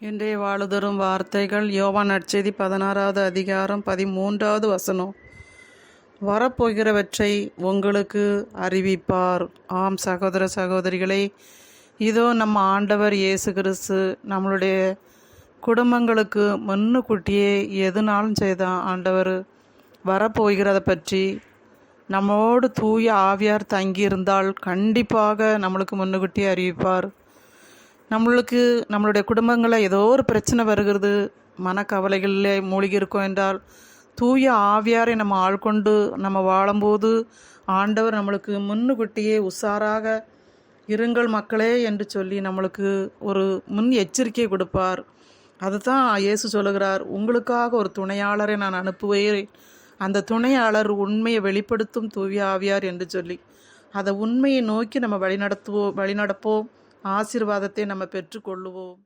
இன்றைய வாழுதரும் வார்த்தைகள் யோவான் நற்செய்தி பதினாறாவது அதிகாரம் பதிமூன்றாவது வசனம். வரப்போகிறவற்றை உங்களுக்கு அறிவிப்பார். ஆம் சகோதர சகோதரிகளே இதோ நம்ம ஆண்டவர் இயேசு கிறிஸ்து நம்மளுடைய குடும்பங்களுக்கு முன்னுக்குட்டியே எதுனாலும் செய்தான் ஆண்டவர் வரப்போகிறத பற்றி நம்மோடு தூய ஆவியார் தங்கியிருந்தால் கண்டிப்பாக நம்மளுக்கு முன்னுக்குட்டியே அறிவிப்பார். நம்மளுக்கு நம்மளுடைய குடும்பங்களில் ஏதோ ஒரு பிரச்சனை வருகிறது. மனக்கவலைகளில் மூழ்கி இருக்கோம் என்றால் தூய ஆவியாரை நம்ம ஆள்கொண்டு நம்ம வாழும்போது ஆண்டவர் நம்மளுக்கு முன்னுக்குட்டியே உஷாராக இருங்கள் மக்களே என்று சொல்லி நம்மளுக்கு ஒரு முன் எச்சரிக்கை கொடுப்பார். அதுதான் இயேசு சொல்லுகிறார் உங்களுக்காக ஒரு துணையாளரை நான் அனுப்புவேன். அந்த துணையாளர் உண்மையை வெளிப்படுத்தும் தூய ஆவியார் என்று சொல்லி. அதை உண்மையை நோக்கி நம்ம வழிநடத்துவோம் வழிநடப்போம். ஆசீர்வாதத்தை நம்ம பெற்றுக்கொள்ளுவோம்.